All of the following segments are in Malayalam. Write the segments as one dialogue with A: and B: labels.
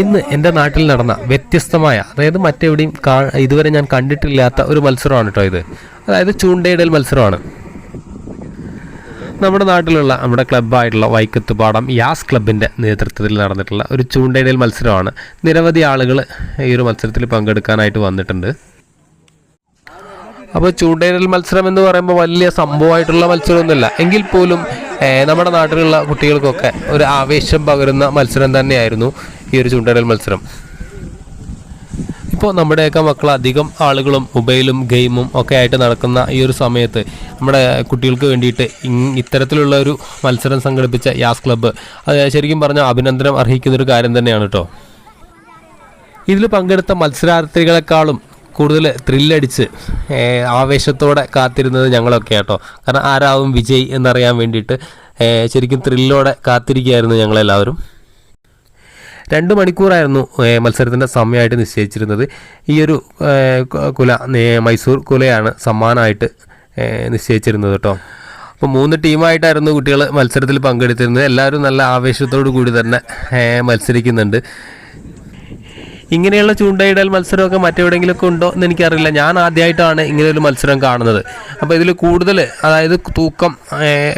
A: ഇന്ന് എന്റെ നാട്ടിൽ നടന്ന വ്യത്യസ്തമായ അതായത് മറ്റെവിടെയും ഇതുവരെ ഞാൻ കണ്ടിട്ടില്ലാത്ത ഒരു മത്സരമാണ് കേട്ടോ ഇത്. അതായത് ചൂണ്ടയിടൽ മത്സരമാണ്. നമ്മുടെ നാട്ടിലുള്ള നമ്മുടെ ക്ലബ്ബായിട്ടുള്ള വൈക്കത്ത് പാടം യാസ് ക്ലബിന്റെ നേതൃത്വത്തിൽ നടന്നിട്ടുള്ള ഒരു ചൂണ്ടയിടൽ മത്സരമാണ്. നിരവധി ആളുകൾ ഈ ഒരു മത്സരത്തിൽ പങ്കെടുക്കാനായിട്ട് വന്നിട്ടുണ്ട്. അപ്പോൾ ചൂണ്ടയിടൽ മത്സരം എന്ന് പറയുമ്പോൾ വലിയ സംഭവമായിട്ടുള്ള മത്സരമൊന്നുമില്ല. എങ്കിൽ പോലും നമ്മുടെ നാട്ടിലുള്ള കുട്ടികൾക്കൊക്കെ ഒരു ആവേശം പകരുന്ന മത്സരം തന്നെയായിരുന്നു ഈ ഒരു ചൂണ്ടയിടൽ മത്സരം. ഇപ്പോൾ നമ്മുടെയൊക്കെ മക്കൾ അധികം ആളുകളും മൊബൈലും ഗെയിമും ഒക്കെ ആയിട്ട് നടക്കുന്ന ഈ ഒരു സമയത്ത് നമ്മുടെ കുട്ടികൾക്ക് വേണ്ടിയിട്ട് ഇത്തരത്തിലുള്ള ഒരു മത്സരം സംഘടിപ്പിച്ച യാസ് ക്ലബ്ബ് അത് ശരിക്കും പറഞ്ഞാൽ അഭിനന്ദനം അർഹിക്കുന്ന ഒരു കാര്യം തന്നെയാണ് കേട്ടോ. ഇതിൽ പങ്കെടുത്ത മത്സരാർത്ഥികളെക്കാളും കൂടുതൽ ത്രില്ലടിച്ച് ആവേശത്തോടെ കാത്തിരുന്നത് ഞങ്ങളൊക്കെ കേട്ടോ കാരണം ആരാവും വിജയ് എന്നറിയാൻ വേണ്ടിയിട്ട് ശരിക്കും ത്രില്ലോടെ കാത്തിരിക്കുകയായിരുന്നു ഞങ്ങളെല്ലാവരും. രണ്ട് മണിക്കൂറായിരുന്നു മത്സരത്തിന്റെ സമയമായിട്ട് നിശ്ചയിച്ചിരുന്നത്. ഈ ഒരു കുല മൈസൂർ കുലയാണ് സമ്മാനമായിട്ട് നിശ്ചയിച്ചിരുന്നത് കേട്ടോ അപ്പോൾ മൂന്ന് ടീമായിട്ടായിരുന്നു കുട്ടികൾ മത്സരത്തിൽ പങ്കെടുത്തിരുന്നത്. എല്ലാവരും നല്ല ആവേശത്തോടു കൂടി തന്നെ മത്സരിക്കുന്നുണ്ട്. ഇങ്ങനെയുള്ള ചൂണ്ടയിടൽ മത്സരമൊക്കെ മറ്റെവിടെയെങ്കിലുമൊക്കെ ഉണ്ടോ എന്ന് എനിക്കറിയില്ല. ഞാൻ ആദ്യമായിട്ടാണ് ഇങ്ങനെ ഒരു മത്സരം കാണുന്നത്. അപ്പോൾ ഇതിൽ കൂടുതൽ അതായത് തൂക്കം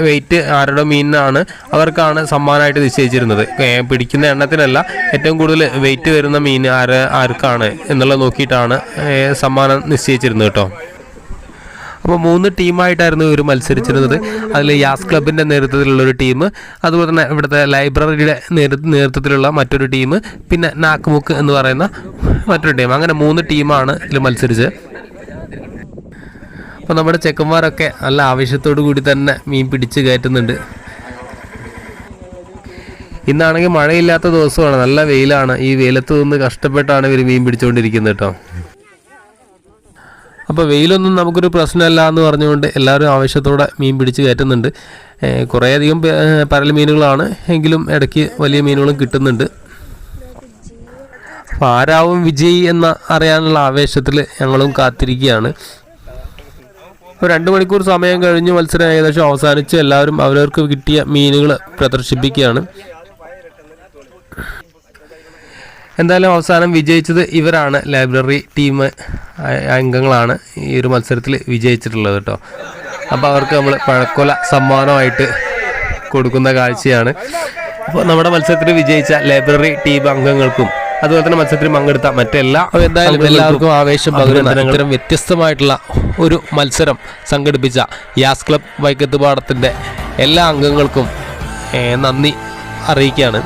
A: വെയിറ്റ് ആരുടെ മീനിനാണ് അവർക്കാണ് സമ്മാനമായിട്ട് നിശ്ചയിച്ചിരുന്നത്. പിടിക്കുന്ന എണ്ണത്തിനല്ല ഏറ്റവും കൂടുതൽ വെയിറ്റ് വരുന്ന മീൻ ആര് ആർക്കാണ് എന്നുള്ളത് നോക്കിയിട്ടാണ് സമ്മാനം നിശ്ചയിച്ചിരുന്നത് കേട്ടോ. അപ്പോൾ മൂന്ന് ടീമായിട്ടായിരുന്നു ഇവർ മത്സരിച്ചിരുന്നത്. അതിൽ യാസ് ക്ലബിന്റെ നേതൃത്വത്തിലുള്ള ഒരു ടീം അതുപോലെ തന്നെ ഇവിടുത്തെ ലൈബ്രറിയുടെ നേതൃത്വത്തിലുള്ള മറ്റൊരു ടീം പിന്നെ നാക്ക്മുക്ക് എന്ന് പറയുന്ന മറ്റൊരു ടീം. അങ്ങനെ മൂന്ന് ടീമാണ് ഇതിൽ മത്സരിച്ചത്. അപ്പോൾ നമ്മുടെ ചെക്കന്മാരൊക്കെ നല്ല ആവശ്യത്തോടു കൂടി തന്നെ മീൻ പിടിച്ച് കയറ്റുന്നുണ്ട്. ഇന്നാണെങ്കിൽ മഴയില്ലാത്ത ദിവസമാണ് നല്ല വെയിലാണ്. ഈ വെയിലത്ത് നിന്ന് കഷ്ടപ്പെട്ടാണ് ഇവർ മീൻ പിടിച്ചുകൊണ്ടിരിക്കുന്നത് കേട്ടോ. അപ്പോൾ വെയിലൊന്നും നമുക്കൊരു പ്രശ്നമല്ല എന്ന് പറഞ്ഞുകൊണ്ട് എല്ലാവരും ആവശ്യത്തോടെ മീൻ പിടിച്ച് കയറ്റുന്നുണ്ട്. കുറേയധികം പരൽ മീനുകളാണ് എങ്കിലും ഇടയ്ക്ക് വലിയ മീനുകളും കിട്ടുന്നുണ്ട്. അപ്പോൾ ആരാവും വിജയി എന്ന അറിയാനുള്ള ആവേശത്തിൽ ഞങ്ങളും കാത്തിരിക്കുകയാണ്. അപ്പോൾ രണ്ട് മണിക്കൂർ സമയം കഴിഞ്ഞ് മത്സരം ഏകദേശം അവസാനിച്ച് എല്ലാവരും അവരവർക്ക് കിട്ടിയ മീനുകൾ പ്രദർശിപ്പിക്കുകയാണ്. എന്തായാലും അവസാനം വിജയിച്ചത് ഇവരാണ്. ലൈബ്രറി ടീം അംഗങ്ങളാണ് ഈ ഒരു മത്സരത്തിൽ വിജയിച്ചിട്ടുള്ളത് കേട്ടോ. അപ്പോൾ അവർക്ക് നമ്മൾ പഴക്കൊല സമ്മാനമായിട്ട് കൊടുക്കുന്ന കാഴ്ചയാണ്. അപ്പോൾ നമ്മുടെ മത്സരത്തിൽ വിജയിച്ച ലൈബ്രറി ടീം അംഗങ്ങൾക്കും അതുപോലെ തന്നെ മത്സരത്തിൽ പങ്കെടുത്ത മറ്റെല്ലാ എന്തായാലും എല്ലാവർക്കും ആവേശം പകരുന്ന വ്യത്യസ്തമായിട്ടുള്ള ഒരു മത്സരം സംഘടിപ്പിച്ച യാസ് ക്ലബ് വൈക്കത്ത് പാടത്തിന്റെ എല്ലാ അംഗങ്ങൾക്കും നന്ദി അറിയിക്കുകയാണ്.